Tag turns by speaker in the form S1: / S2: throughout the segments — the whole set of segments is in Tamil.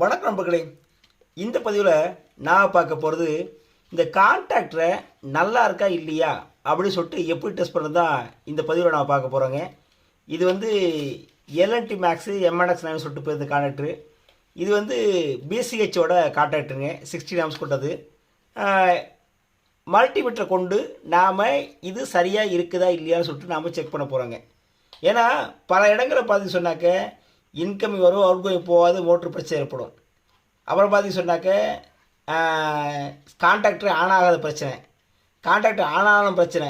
S1: வணக்கம் நண்பர்களே. இந்த பதிவில் நான் பார்க்க போகிறது இந்த கான்டாக்டரை நல்லா இருக்கா இல்லையா அப்படின்னு சொல்லிட்டு எப்படி டெஸ்ட் பண்ணுறது தான் இந்த பதிவில் நான் பார்க்க போகிறோங்க இது வந்து எல்என்டி மேக்ஸு எம்என்எக்ஸ் நைன் சொல்லிட்டு போயிருந்த கான்டாக்டரு இது வந்து பிசிஹெச்சோட கான்டாக்டருங்க சிக்ஸ்டி ஆம்ஸ் கொண்டது. மல்டிமீட்டரை கொண்டு நாம் இது சரியாக இருக்குதா இல்லையான்னு சொல்லிட்டு நாம் செக் பண்ண போகிறோங்க ஏன்னா பல இடங்களை பார்த்து சொன்னாக்க இன்கமிங் வரும் அவுட் கோயிங் போகாது மோட்ரு பிரச்சனை ஏற்படும். அப்புறம் பார்த்திங்க சொன்னாக்க கான்ட்ராக்டர் ஆன் ஆகாத பிரச்சனை. கான்ட்ராக்டர் ஆன் ஆனாலும் பிரச்சனை.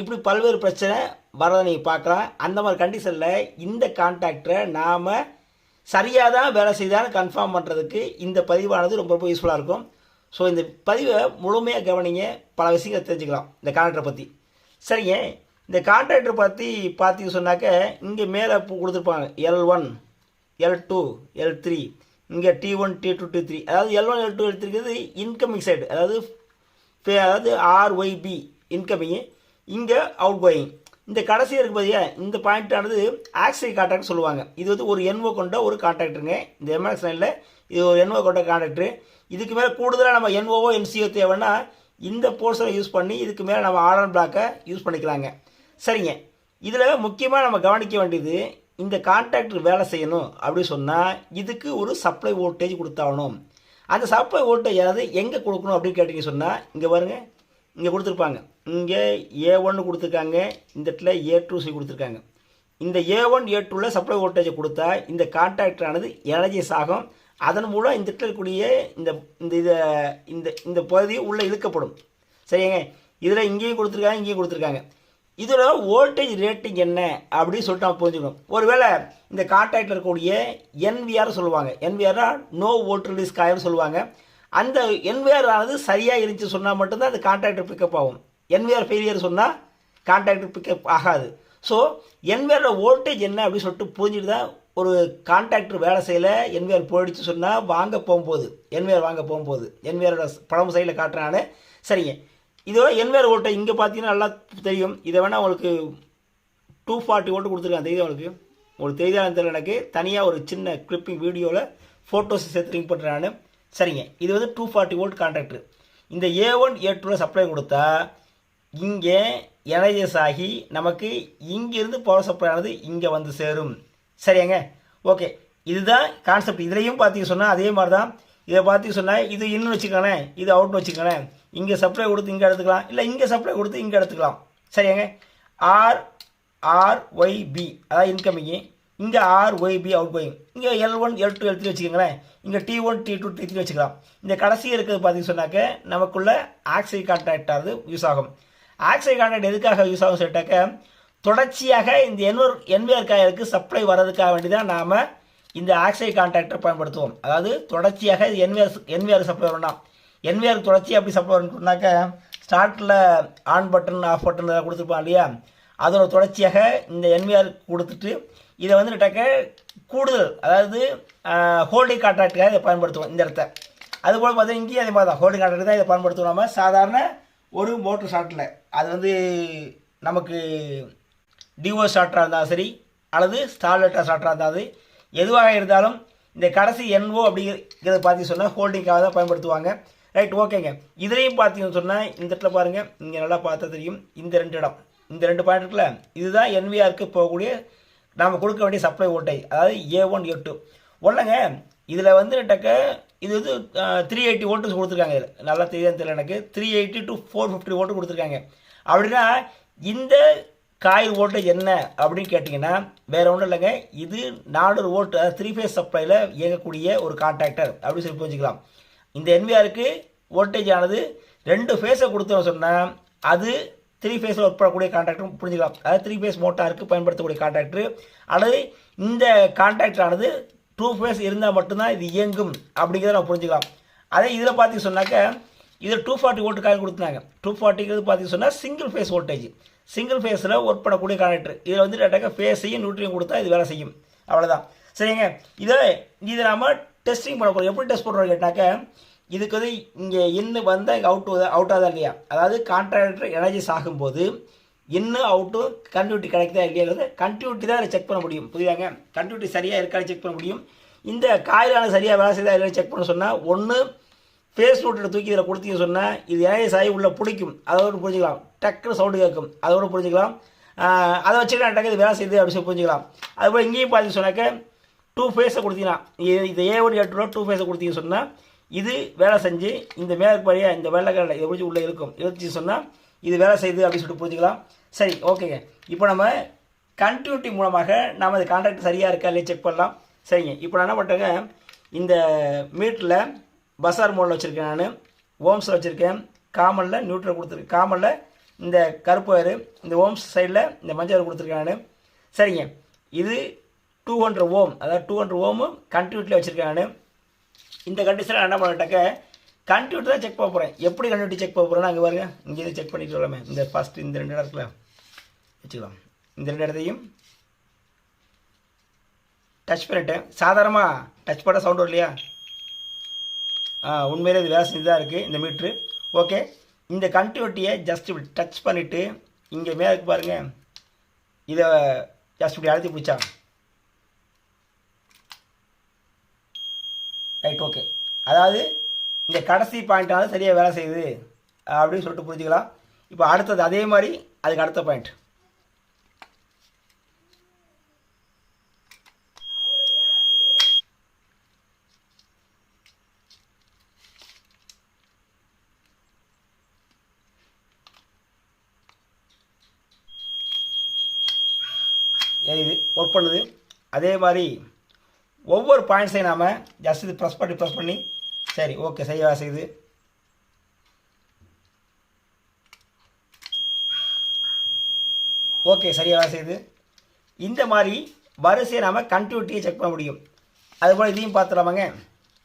S1: இப்படி பல்வேறு பிரச்சனை வரதை நீங்கள் பார்க்கலாம். அந்த மாதிரி கண்டிஷனில் இந்த கான்ட்ராக்டரை நாம் சரியாக தான் வேலை செய்தான்னு கன்ஃபார்ம் பண்ணுறதுக்கு இந்த பதிவானது ரொம்ப ரொம்ப யூஸ்ஃபுல்லாக இருக்கும். ஸோ இந்த பதிவை முழுமையாக கவனிங்க. பல விஷயங்களை தெரிஞ்சுக்கலாம் இந்த கான்ட்ராக்டரை பற்றி சரிங்க. இந்த கான்ட்ராக்டர் பற்றி பார்த்தீங்க சொன்னாக்க இங்கே மேலே கொடுத்துருப்பாங்க. L one L two L three இங்கே T one T two T three அதாவது L one L two L த்ரீங்கிறது incoming side அதாவது ஃபே- அதாவது ஆர்ஒய்பி இன்கமிங்கு இங்கே அவுட் கோயிங் இந்த கடைசி இருக்கு பார்த்தியா இந்த பாயிண்ட்டானது ஆக்சிஐ கான்டாக்ட் சொல்லுவாங்க. இது வந்து ஒரு என்ஓ கொண்ட ஒரு கான்டாக்டருங்க இந்த எம்எக்ஸ் லைனில் இது ஒரு என்ஓ கொண்ட கான்டாக்டரு இதுக்கு மேலே கூடுதலாக நம்ம என்ஓஓ என்சிஓ தேவைன்னா இந்த போர்ஷனை யூஸ் பண்ணி இதுக்கு மேலே நம்ம ஆர்டர் பிளாக்கை யூஸ் பண்ணிக்கலாங்க. சரிங்க. இதில் முக்கியமாக நம்ம கவனிக்க வேண்டியது இந்த கான்ட்ராக்டர் வேலை செய்யணும் அப்படின்னு சொன்னால் இதுக்கு ஒரு சப்ளை வோல்டேஜ் கொடுத்தாகணும். அந்த சப்ளை வோல்டேஜ் அதாவது எங்கே கொடுக்கணும் அப்படின்னு கேட்டிங்க சொன்னால் இங்கே பாருங்க இங்கே கொடுத்துருப்பாங்க. இங்கே ஏ ஒன்று கொடுத்துருக்காங்க இந்த இடத்துல ஏ டூ சி கொடுத்துருக்காங்க. இந்த ஏ ஒன் ஏ டூவில் சப்ளை வோல்டேஜை கொடுத்தா இந்த கான்ட்ராக்டரானது எனர்ஜிஸ் ஆகும். அதன் மூலம் இந்த இடத்துல கூடிய இந்த இந்த இதை இந்த இந்த பகுதி உள்ளே இழுக்கப்படும். சரிங்க? இதில் இங்கேயும் கொடுத்துருக்காங்க இங்கேயும் கொடுத்துருக்காங்க. இதோட வோல்டேஜ் ரேட்டிங் என்ன அப்படின்னு சொல்லிட்டு நம்ம புரிஞ்சுக்கணும். ஒருவேளை இந்த கான்டாக்டில் இருக்கக்கூடிய என்விஆர் சொல்லுவாங்க. என்விஆர்னா நோ வோல்ட் ரிலீஸ் காயர்னு சொல்லுவாங்க. அந்த என்விஆர் ஆனது சரியாக இருந்துச்சு சொன்னால் மட்டும்தான் அந்த கான்டாக்டர் பிக்கப் ஆகும். என்விஆர் ஃபெயிலியர் சொன்னால் கான்டாக்டர் பிக்கப் ஆகாது. ஸோ என்விஆரோட வோல்டேஜ் என்ன அப்படின்னு சொல்லிட்டு புரிஞ்சுட்டு தான் ஒரு கான்டாக்டர் வேலை செய்யல என்விஆர் போயிடுச்சு சொன்னால் வாங்க போகும்போது என்விஆர் வாங்க போகும்போது என்விஆரோட படம் சைடில் காட்டுறனால சரிங்க. இதோட என்வேர் ஓட்டை இங்கே பார்த்தீங்கன்னா நல்லா தெரியும். இதை வேணால் உங்களுக்கு டூ ஃபார்ட்டி ஓட்டு கொடுத்துருக்காங்க தெரியுது உங்களுக்கு? உங்களுக்கு தெரியுதான்னு தெரியல எனக்கு. தனியாக ஒரு சின்ன கிளிப்பிங் வீடியோவில் ஃபோட்டோஸ் சேர்த்து லிங்க் பண்ணுறேன் நான். சரிங்க. இது வந்து டூ ஃபார்ட்டி வோல்ட் கான்ட்ராக்டர் இந்த ஏ ஒன் ஏ டூவில் சப்ளை கொடுத்தா இங்கே எனர்ஜஸ் ஆகி நமக்கு இங்கிருந்து பவர் சப்ளை ஆனது இங்கே வந்து சேரும். சரியாங்க ஓகே இதுதான் கான்செப்ட் இதுலேயும் பார்த்தீங்க சொன்னால் அதே மாதிரி தான் இதை பார்த்தீங்க சொன்னால் இது இன்னும் வச்சுக்கோங்களேன் இது அவுட்னு வச்சுக்கோங்களேன். இங்கே சப்ளை கொடுத்து இங்கே எடுத்துக்கலாம். இல்லை இங்கே சப்ளை கொடுத்து இங்கே எடுத்துக்கலாம். சரியாங்க? ஆர் ஆர் ஒய் பி அதாவது இன்கமிங்கு இங்கே R Y B out going இங்கே L one L two L three வச்சுக்கோங்களேன். இங்கே T one T two T three வச்சுக்கலாம். இந்த கடைசி இருக்கிறது பார்த்தீங்க சொன்னாக்க நமக்குள்ள ஆக்சை கான்டாக்ட் ஆகுது யூஸ் ஆகும். ஆக்சை கான்ட்ராக்ட் எதுக்காக யூஸ் ஆகும் சொல்லிட்டாக்க தொடர்ச்சியாக இந்த என்வர் என்விஆர் காயலுக்கு சப்ளை வர்றதுக்காக வேண்டி தான் நாம் இந்த ஆக்சை கான்டாக்டர் பயன்படுத்துவோம். அதாவது தொடர்ச்சியாக இது என்விஆர் என்விஆர் சப்ளை வரணும் என்விஆர் தொடர்ச்சி அப்படி சப்ளை வரணும்னாக்க ஸ்டார்ட்டில் ஆன் பட்டன் ஆஃப் பட்டன் இதெல்லாம் கொடுத்துருப்பான் இல்லையா? அதோட தொடர்ச்சியாக இந்த என்விஆர் கொடுத்துட்டு இதை வந்து டக்க கூடுதல் அதாவது ஹோல்டிங் கான்ட்ராக்டுக்காக இதை பயன்படுத்துவோம் இந்த இடத்த. அதுபோல் பார்த்தீங்கன்னா இங்கேயும் அதே மாதிரி தான் ஹோல்டிங் கான்ட்ராக்ட் தான் இதை பயன்படுத்துவோம் நம்ம சாதாரண ஒரு மோட்டர் ஷாட்டில் அது வந்து நமக்கு டிஓ ஷார்ட்டாக இருந்தாலும் சரி அல்லது ஸ்டார்லெட்டாக ஷார்ட்டாக இருந்தாலும் எதுவாக இருந்தாலும் இந்த கடைசி என்ஓ அப்படிங்கிறத பார்த்தீங்க சொன்னால் ஹோல்டிங்காக தான் பயன்படுத்துவாங்க. ரைட் ஓகேங்க இதுலேயும் பார்த்தீங்கன்னு சொன்னால் இந்த இடத்துல பாருங்கள் இங்கே நல்லா பார்த்தா தெரியும். இந்த ரெண்டு இடம். இந்த ரெண்டு பாயிண்ட் இருக்குல்ல இதுதான் என்விஆருக்கு போகக்கூடிய நாம் கொடுக்க வேண்டிய சப்ளை வோல்டேஜ் அதாவது ஏ ஒன் ஏ டூ ஒன்றுங்க இதில் வந்து டக்க இது வந்து த்ரீ எயிட்டி ஓட்டு கொடுத்துருக்காங்க இதில். நல்லா தெரியாது தெரியல எனக்கு. Three eighty to four fifty volt கொடுத்துருக்காங்க. அப்படின்னா இந்த காயில் வோல்டேஜ் என்ன அப்படின்னு கேட்டிங்கன்னா வேறு ஒன்றும் இல்லைங்க. இது நானூறு ஓல்ட் அதாவது த்ரீ ஃபேஸ் சப்ளையில் இயங்கக்கூடிய ஒரு கான்டாக்டர் அப்படின்னு சொல்லி புரிஞ்சுக்கலாம். இந்த என்விஆருக்கு வோல்டேஜ் ஆனது ரெண்டு ஃபேஸை கொடுத்தோம் சொன்னால் அது த்ரீ ஃபேஸில் ஒர்க் பண்ணக்கூடிய கான்ட்ராக்டர் புரிஞ்சுக்கலாம். அதாவது த்ரீ ஃபேஸ் மோட்டாருக்கு பயன்படுத்தக்கூடிய கான்ட்ராக்டர் அல்லது இந்த கான்ட்ராக்டர் ஆனது டூ ஃபேஸ் இருந்தால் மட்டும்தான் இது இயங்கும் அப்படிங்கிறத நம்ம புரிஞ்சுக்கலாம். அதே இதில் பார்த்தீங்க சொன்னாக்க இதில் டூ ஃபார்ட்டி வோல்ட் காயில் கொடுத்தாங்க டூ ஃபார்ட்டிங்கிறது பார்த்தீங்க சொன்னால் சிங்கிள் ஃபேஸ் வோல்டேஜ் சிங்கிள் ஃபேஸில் ஒர்க் பண்ணக்கூடிய கனெக்டர் இதில் வந்து டேட்டாக்க ஃபேஸையும் நியூட்ரியும் கொடுத்தா இது வேலை செய்யும். அவ்வளோதான் சரிங்க. இதை இதை நம்ம டெஸ்டிங் பண்ண போகிறோம் எப்படி டெஸ்ட் பண்ணுறோம் கேட்டாக்க இதுக்கு வந்து இங்கே இன்னும் வந்தால் இங்கே அவுட் அவுட் ஆகுதா இல்லையா? அதாவது கான்ட்ராக்டர் எனர்ஜிஸ் ஆகும்போது இன்னும் அவுட்டும் கண்டியூட்டி கிடைக்குதா இல்லையாங்கிறது கண்டியூட்டி தான் செக் பண்ண முடியும். புரியுதாங்க? கண்டியூட்டி சரியாக இருக்கான்னு செக் பண்ண முடியும். இந்த காயிலான சரியாக வேலை செய்தா இல்லைன்னு செக் பண்ண சொன்னால் ஒன்று ஃபேஸ் நோட்டில் தூக்கி இதில் கொடுத்தீங்கன்னு சொன்னால் இது இணைய சாய் உள்ளே பிடிக்கும். அதோடு புரிஞ்சுக்கலாம். டக்குன்னு சவுண்டு கேட்கும் அதோடு புரிஞ்சுக்கலாம். அதை வச்சுட்டு நான் டக்கு இது வேலை செய்யுது அப்படின்னு சொல்லி புரிஞ்சுக்கலாம். அதுபோல் இங்கேயும் பார்த்து சொன்னாக்க டூ ஃபேஸை கொடுத்தீங்கன்னா இது ஏ ஒன் எட்டு டூ ஃபேஸை கொடுத்தீங்க சொன்னால் இது வேலை செஞ்சு இந்த மேற்பாடியா இந்த வெள்ளைக்கடலை இதை பிடிச்சி உள்ளே இருக்கும் இருந்துச்சு சொன்னால் இது வேலை செய்யுது அப்படின்னு சொல்லிட்டு புரிஞ்சுக்கலாம். சரி ஓகேங்க. இப்போ நம்ம கண்டினியூட்டி மூலமாக நாம் அது கான்ட்ராக்ட் சரியாக இருக்கா இல்லையா செக் பண்ணலாம். சரிங்க. இப்போ நான் என்ன பண்ணுறேங்க இந்த மீட்டரில் பசார் மோடில் வச்சுருக்கேன் நான். ஓம்ஸில் வச்சுருக்கேன். காமனில் நியூட்ரல் கொடுத்துருக்கேன் காமனில் இந்த கருப்பு வயரு இந்த ஓம்ஸ் சைடில் இந்த மஞ்சள் வயர் கொடுத்துருக்கேன் நான். சரிங்க. இது டூ ஹண்ட்ரட் ஓம் அதாவது டூ ஹண்ட்ரட் ஓமு கண்ட்ரிபியூட்டில் வச்சுருக்கேன் நான். இந்த கண்டிஷனில் என்ன பண்ணிட்டாக்க கண்டினியூட்டி தான் செக் பண்ண போகிறேன் எப்படி கண்டினியூட்டி செக் பண்ண போகிறேன்னா அங்கே பாருங்க. இங்கே செக் பண்ணிட்டு வரலாமே. இந்த ஃபஸ்ட் இந்த ரெண்டு இடத்துல வச்சுக்கலாம். இந்த ரெண்டு இடத்தையும் டச் பண்ணிட்டேன். சாதாரணமாக டச் பண்ண சவுண்ட் இல்லையா உண்மையிலே இது வேலை செஞ்சு தான் இருக்குது இந்த மீட்ரு ஓகே இந்த கண்டினியூட்டியை ஜஸ்ட் இப்படி டச் பண்ணிவிட்டு இங்கே மேலே பாருங்கள் இதை ஜஸ்ட் இப்படி அழுத்தி பிடிச்சா. ரைட் ஓகே அதாவது இந்த கடைசி பாயிண்ட்டாவது சரியாக வேலை செய்யுது. அப்படின்னு சொல்லிட்டு புரிஞ்சுக்கலாம். இப்போ அடுத்தது அதே மாதிரி அதுக்கு அடுத்த பாயிண்ட் இது ஒர்க் பண்ணுது. அதே மாதிரி ஒவ்வொரு பாயிண்ட்ஸையும் நாம் ஜஸ்ட் இது ப்ரெஸ் பண்ணி ப்ரெஸ் பண்ணி சரி ஓகே செய்ய செய்யுது ஓகே சரியாக வேலை செய்யுது இந்த மாதிரி வரிசையை நாம் கண்டினியூட்டியை செக் பண்ண முடியும். அதுபோல் இதையும் பார்த்துடலாமாங்க.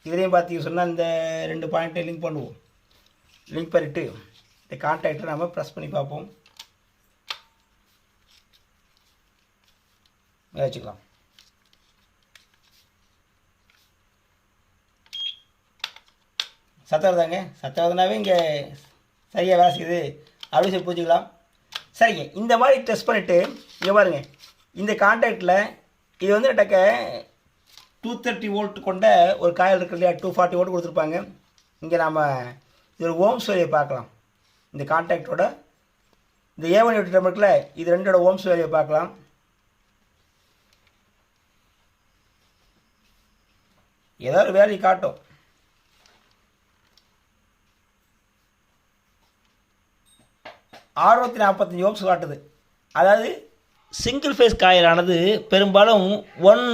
S1: இதுலேயும் பார்த்து சொன்னால் இந்த ரெண்டு பாயிண்ட்டை லிங்க் பண்ணுவோம். லிங்க் பண்ணிவிட்டு இந்த கான்டாக்டை நாம் ப்ரெஸ் பண்ணி பார்ப்போம். வச்சுக்கலாம். சத்தம் வருதாங்க? சத்தம் வருதுனாவே இங்கே சரியாக வேலை செய்யுது. அப்படின்னு சொல்லி பூச்சிக்கலாம் சரிங்க. இந்த மாதிரி டெஸ்ட் பண்ணிவிட்டு இங்கே பாருங்க. இந்த கான்டாக்டில் இது வந்து டக்க டூ தேர்ட்டி வோல்ட் கொண்ட ஒரு காயில் இருக்கு இல்லையா? டூ ஃபார்ட்டி வோல்ட் கொடுத்துருப்பாங்க. இங்கே நாம் இது ஒரு ஓம்ஸ் வேலையை பார்க்கலாம். இந்த கான்டாக்டோட இந்த ஏவன் ஒன் எட்டு இருக்குல்ல இது ரெண்டோட ஓம்ஸ் வேலையை பார்க்கலாம். ஏதோ ஒரு வேலையை காட்டும். ஆறுநூற்றி நாற்பத்தஞ்சு ஓம்ஸ் காட்டுது. அதாவது சிங்கிள் ஃபேஸ் காயிலானது பெரும்பாலும் ஒன்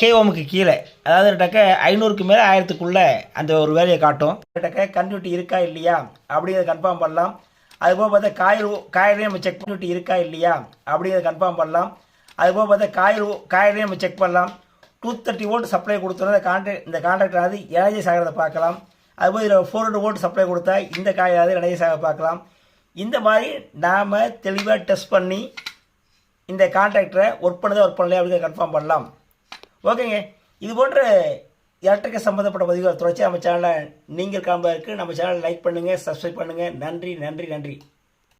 S1: கே ஓமுக்கு கீழே அதாவது டக்க ஐநூறுக்கு மேலே ஆயிரத்துக்குள்ளே அந்த ஒரு வேலையை காட்டும். டக்க கண்டினியூட்டி இருக்கா இல்லையா? அப்படிங்கிறத கன்ஃபார்ம் பண்ணலாம். அதுபோக பார்த்தா காயில் காயிலையும் நம்ம செக் பண்ணிட்டு இருக்கா இல்லையா? அப்படிங்கிறத கன்ஃபார்ம் பண்ணலாம். அதுபோக பார்த்தா காயில் காயிலையும் நம்ம செக் பண்ணலாம். டூ தேர்ட்டி வோல்ட் சப்ளை கொடுத்தோன்னா இந்த கான்ட்ராக்ட் இந்த கான்ட்ராக்ட் ஆனது எனர்ஜைஸ் ஆகிறத பார்க்கலாம். அதுபோல் இதில் ஃபோர் ஹண்ட்ரட் வோல்ட் சப்ளை கொடுத்தா இந்த காயாவது எனர்ஜைஸ் ஆக பார்க்கலாம். இந்த மாதிரி நாம் தெளிவாக டெஸ்ட் பண்ணி இந்த கான்ட்ராக்டரை ஒர்க் பண்ணதா ஒர்க் பண்ணலையா அப்படின்னு கன்ஃபார்ம் பண்ணலாம். ஓகேங்க இது போன்ற எலக்ட்ரிக்கல் சம்மந்தப்பட்ட பதிவுகள் தொடர்ச்சியாக நம்ம சேனலை நீங்கள் காண்பதற்கு நம்ம சேனலை லைக் பண்ணுங்கள் சப்ஸ்கிரைப் பண்ணுங்கள் நன்றி நன்றி நன்றி.